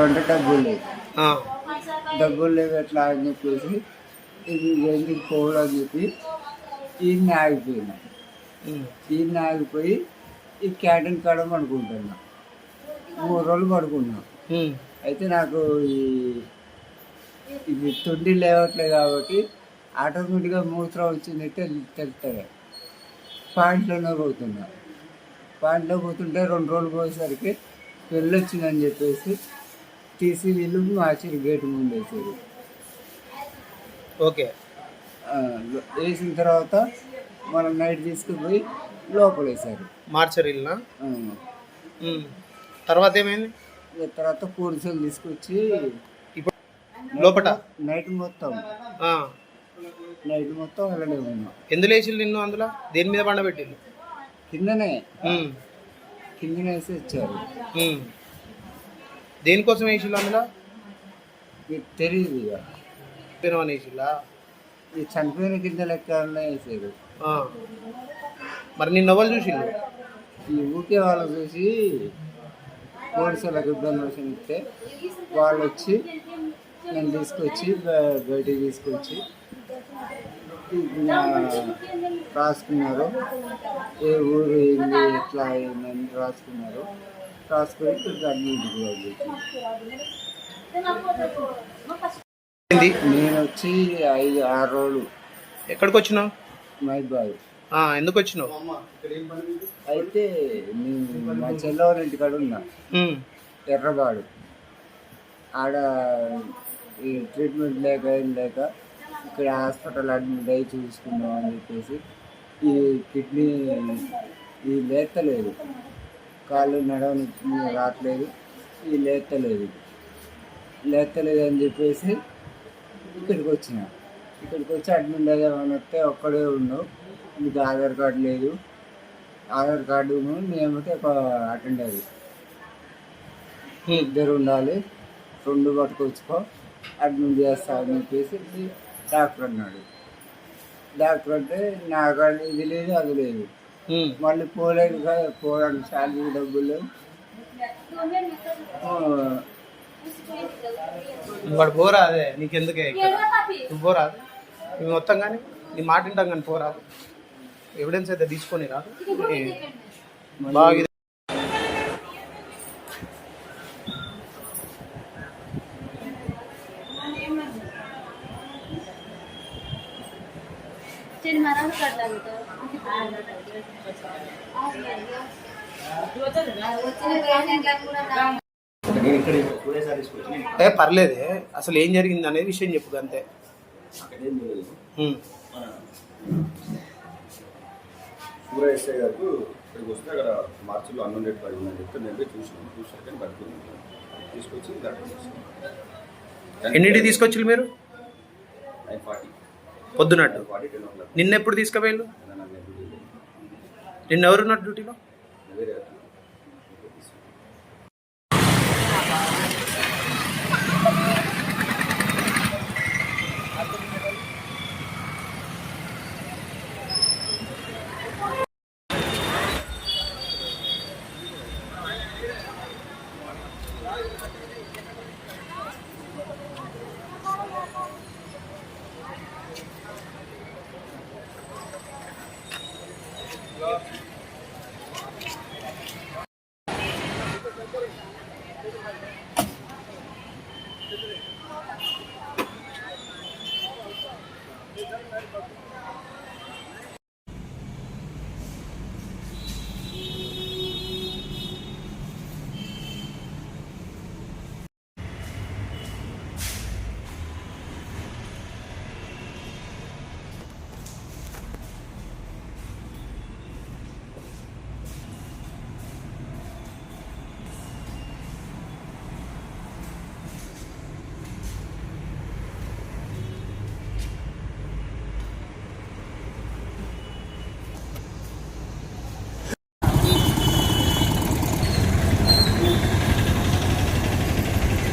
అంటే డబ్బులు లేవు. ఆ, డబ్బులు లేవు ఎట్లా అని చెప్పేసి ఇది ఎందుకు పోవడం అని చెప్పి ఈయన ఆగిపోయినా ఉమ్, ఈయన ఆగిపోయి ఈ క్యాంటీన్ కాడ పడుకుంటున్నా. మూడు రోజులు పడుకున్నా. అయితే నాకు ఈ ఇది తొండి లేవట్లేదు కాబట్టి ఆటోమేటిక్గా మూత్రం వచ్చింది తెలుస్తుంది పాయింట్లోనే పోతున్నా. పాయింట్లో పోతుంటే రెండు రోజులు పోయేసరికి వెళ్ళొచ్చిందని చెప్పేసి తీసి వీళ్ళు మార్చి గేట్ ముందు వేసారు ఓకే. వేసిన తర్వాత మనం నైట్ తీసుకుపోయి లోపల వేసారు ఉమ్, తర్వాత ఏమైంది? తర్వాత పోలీసులు తీసుకొచ్చి ఇప్పుడు లోపట? నైట్ మొత్తం. నైట్ మొత్తం వెళ్ళనే ఉన్నాం. ఎందులో వేసిల్లు నిన్ను అందులో? దేని మీద పండబెట్టిల్లు కిందనే. కిందనే వేసి ఇచ్చారు ఉమ్. దేనికోసం వేసిల్లు అందులో? మీకు తెలియదు ఇక. తినమని వేసిల్లా ఈ చనిపోయిన కింద లెక్క వేసారు. ఆ. మరి నిన్న ఎవరు చూసిల్లు ఈ ఊకే వాళ్ళు చూసి పోలీసులకు ఇన్ఫర్మేషన్ ఇస్తే వాళ్ళు వచ్చి నేను తీసుకొచ్చి బ- బయటికి తీసుకొచ్చి నా రాసుకున్నారు. ఏ ఊరు ఏంది ఎట్లా అయిందని రాసుకున్నారు. నేను వచ్చి ఐదు ఆరు రోజులు. ఎక్కడికి వచ్చినావు మైబాద్ ఎందుకు వచ్చినావు అయితే మా చెల్లవాళ్ళ ఇంటికాడ ఉన్నా. ఎర్రబాడు. ఆడ ఈ ట్రీట్మెంట్ లేక ఏం లేక ఇక్కడ హాస్పిటల్ అడ్మిట్ అయ్యి చూసుకుందాం అని చెప్పేసి ఈ కిడ్నీ ఈ లేతలేదు. కాళ్ళు నడవని రావట్లేదు. ఇది లేతలేదు లేతలేదు అని చెప్పేసి ఇక్కడికి వచ్చిన. ఇక్కడికి వచ్చి అడ్మిట్ అయ్యామని వస్తే ఒక్కడే ఉన్నావు. మీకు ఆధార్ కార్డు లేదు. ఆధార్ కార్డు మేమైతే ఒక అటెండ్ అది. ఇద్దరు ఉండాలి. రెండు పట్టుకొచ్చుకో. అడ్మిట్ చేస్తా అని చెప్పేసి డాక్టర్ అన్నాడు. డాక్టర్ అంటే నా కార్డు ఇది లేదు అది లేదు. మళ్ళీ పోలేదు కదా పోరాడు శాలరీ డబ్బులు. వాడు పోరా అదే నీకెందుకే నువ్వు పోరా? ఇవి మొత్తం కానీ నీ మాట వింటాం కానీ పోరాదు ఎవిడెన్స్ అయితే తీసుకొని రాదు బాగా మరాలు కట్టాలి ఏ పర్లేదే. అసలు ఏం జరిగింది అనేది విషయం చెప్పు అంతే. సూర్య ఎస్ఐ గారు ఇక్కడికి వస్తే అక్కడ మార్చిలో పడి ఉందని చెప్తే నేను తీసుకొచ్చి దాంట్లో ఎన్నింటికి తీసుకొచ్చి మీరు నైన్ ఫార్టీ క్లాక్ నిన్న ఎప్పుడు తీసుకుపోయారు నేను అన్న డ్యూటీ లేదు. నిన్న ఎవరున్నారు డ్యూటీలో